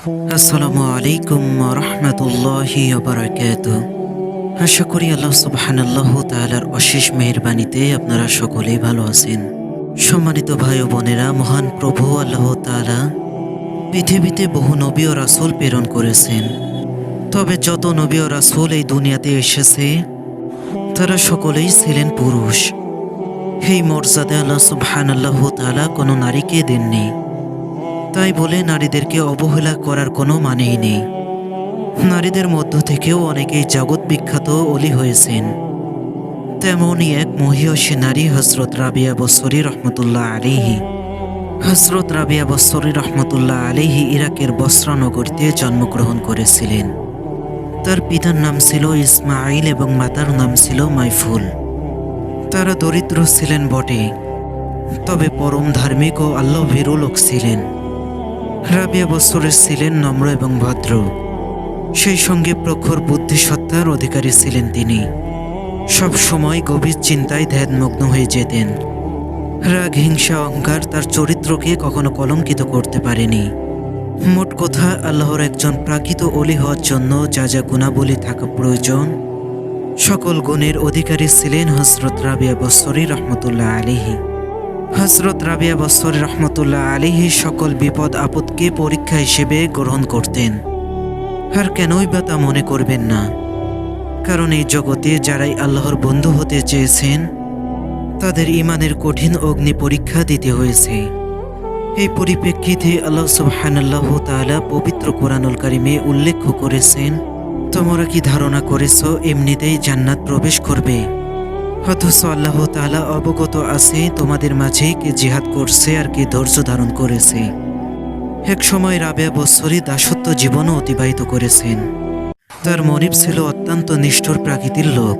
আসসালামু আলাইকুম রহমতুল্লাহি আশা করি আল্লাহ সুবহানাল্লাহ অশেষ মেহেরবানিতে আপনারা সকলেই ভালো আছেন। সম্মানিত ভাই ও বোনেরা, মহান প্রভু আল্লাহ তাআলা পৃথিবীতে বহু নবী ও রাসূল প্রেরণ করেছেন। তবে যত নবী ও রাসূল এই দুনিয়াতে এসেছে, তারা সকলেই ছিলেন পুরুষ। এই মর্যাদা আল্লাহ সুবহানাল্লাহ তাআলা কোনো নারীকে দেননি। তাই বলে নারীদেরকে অবহেলা করার কোনো মানেই নেই। নারীদের মধ্য থেকেও অনেকেই জগৎ বিখ্যাত অলি হয়েছেন। তেমনই এক মহিয়সী নারী হজরত রাবিয়া বসরি রহমতুল্লাহ আলিহি হজরত রাবিয়া বসরি রহমতুল্লাহ আলিহি ইরাকের বস্ত্রনগরীতে জন্মগ্রহণ করেছিলেন। তার পিতার নাম ছিল ইসমাইল এবং মাতার নাম ছিল মাইফুল। তারা দরিদ্র ছিলেন বটে, তবে পরম ধার্মিক ও আল্লভীরু লোক ছিলেন। রাবিয়া বছরের ছিলেন নম্র এবং ভদ্র। সেই সঙ্গে প্রখর বুদ্ধিসত্তার অধিকারী ছিলেন তিনি। সব সময় গভীর চিন্তায় ধ্যানমগ্ন হয়ে যেতেন। রাগ, হিংসা, অহংকার তার চরিত্রকে কখনো কলঙ্কিত করতে পারেনি। মোট কথা, আল্লাহর একজন প্রাকৃত অলি হওয়ার জন্য যা যা গুণাবলী থাকা প্রয়োজন, সকল গুণের অধিকারী ছিলেন হজরত রাবিয়া বসরি রহমতুল্লাহ আলিহি হজরত রাবিয়া বসর রহমতুল্লাহ আলিহি সকল বিপদ আপদকে পরীক্ষা হিসেবে গ্রহণ করতেন। আর কেনই বা তা মনে করবেন না। কারণ এই জগতে যারাই আল্লাহর বন্ধু হতে চেয়েছেন, তাদের ইমানের কঠিন অগ্নি পরীক্ষা দিতে হয়েছে। এই পরিপ্রেক্ষিতে আল্লাহ সুবহানাল্লাহ তাআলা পবিত্র কোরআনুল কারিমে উল্লেখ করেছেন, তোমরা কি ধারণা করেছ, এমনিতেই জান্নাত প্রবেশ করবে? অথচ আল্লাহ তাআলা অবগত আছে, তোমাদের মাঝে কে জিহাদ করছে আর কে ধৈর্য ধারণ করেছে। এক সময় রাবেয়া বৎসরী দাসত্ব জীবনও অতিবাহিত করেছেন। তার মনিব ছিল অত্যন্ত নিষ্ঠুর প্রাকৃতির লোক।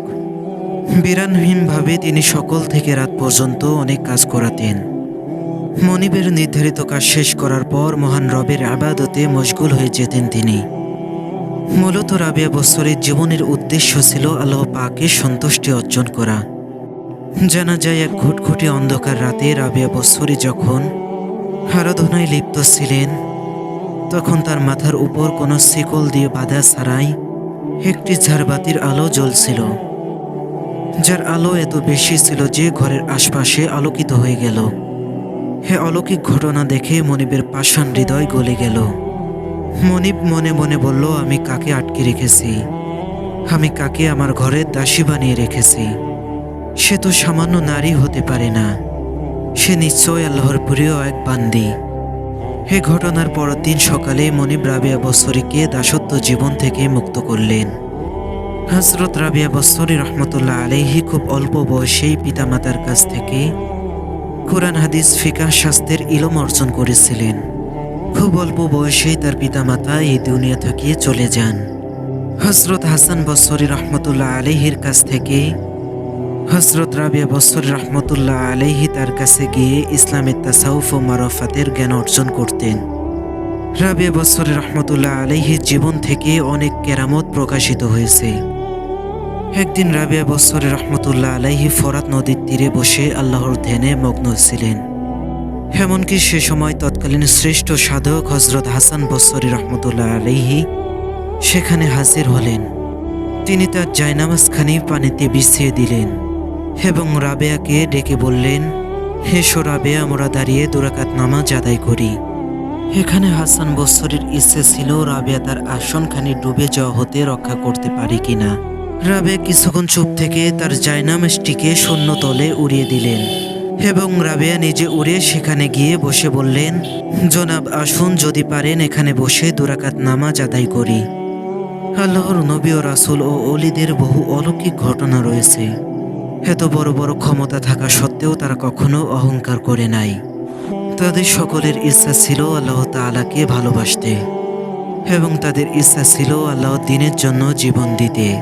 বিরানহীনভাবে তিনি সকল থেকে রাত পর্যন্ত অনেক কাজ করাতেন। মনিবের নির্ধারিত কাজ শেষ করার পর মহান রবের আবাদতে মশগুল হয়ে যেতেন তিনি। মূলত রাবিয়া বছরের জীবনের উদ্দেশ্য ছিল আল্লাহ পাকে সন্তুষ্টি অর্জন করা। জানা যায় এক ঘুটঘুটে অন্ধকার রাতে রাবিয়া বছরে যখন আরাধনায় লিপ্ত ছিলেন, তখন তার মাথার উপর কোনো শিকল দিয়ে বাধা ছাড়াই একটি ঝাড়বাতির আলো জ্বলছিল, যার আলো এত বেশি ছিল যে ঘরের আশপাশে আলোকিত হয়ে গেল। হে অলৌকিক ঘটনা দেখে মনিবের পাষাণ হৃদয় গলে গেল। মনিব মনে মনে বলল, আমি কাকে আটকে রেখেছি? আমি কাকে আমার ঘরের দাসী বানিয়ে রেখেছি? সে তো সামান্য নারী হতে পারে না। সে নিশ্চয় আল্লাহর প্রিয় এক বান্দি। হে ঘটনার পরের দিন সকালে মনিব রাবিয়া বছরীকে দাসত্ব জীবন থেকে মুক্ত করলেন। হজরত রাবিয়া বছরী রহমতুল্লাহ আলাইহি খুব অল্প বয়সেই পিতামাতার কাছ থেকে কোরআন, হাদিস ফিকা শাস্ত্রের ইলম অর্জন করেছিলেন। খুব অল্প বয়সেই তার পিতামাতা এই দুনিয়া থেকে চলে যান। হজরত হাসান বসরি রহমতুল্লাহ আলহির কাছ থেকে হজরত রাবিয়া বসরি রহমতুল্লাহ আলহি তার কাছে গিয়ে ইসলামের তাসাউফ ও মারফাতের জ্ঞান অর্জন করতেন। রাবিয়া বসরি রহমতুল্লাহ আলহির জীবন থেকে অনেক কেরামত প্রকাশিত হয়েছে। একদিন রাবিয়া বসরি রহমতুল্লাহ আলাইহি ফরাত নদীর তীরে বসে আল্লাহর ধ্যানে মগ্ন ছিলেন। এমনকি সে সময় তৎকালীন শ্রেষ্ঠ সাধক হজরত হাসান বসরি রহমতুল্লাহ আলহি সেখানে হাজির হলেন। তিনি তার জায়নামাজখানি পানিতে বিছিয়ে দিলেন। এবং রাবেয়াকে ডেকে বললেন হেসো রাবেয়া আমরা দাঁড়িয়ে দুরাকাত নামাজ আদায় করি। এখানে হাসান বসরির ইচ্ছে ছিল রাবেয়া তার আসনখানি ডুবে যাওয়া হতে রক্ষা করতে পারে কিনা। রাবেয়া কিছুক্ষণ চুপ থেকে তার জায়নামাজটিকে শূন্য উড়িয়ে দিলেন এবং রাবেয়া নিজে উড়ে সেখানে গিয়ে বসে বললেন, জনাব, আসুন যদি পারেন এখানে বসে দুরাকাত নামাজ আদায় করি। আল্লাহর নবী ও রাসুল ও অলিদের বহু অলৌকিক ঘটনা রয়েছে। এত বড় বড় ক্ষমতা থাকা সত্ত্বেও তারা কখনো অহংকার করে নাই। তাদের সকলের ইচ্ছা ছিল আল্লাহ তালাকে ভালোবাসতে এবং তাদের ইচ্ছা ছিল আল্লাহ দিনের জন্য জীবন দিতে।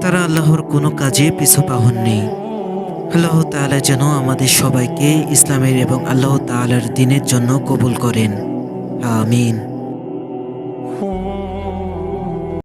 তারা আল্লাহর কোনো কাজে পিছু পাহননি। আল্লাহ তাআলা যেন আমাদের সবাইকে ইসলামের এবং আল্লাহ তাআলার দিনের জন্য কবুল করেন। আমিন।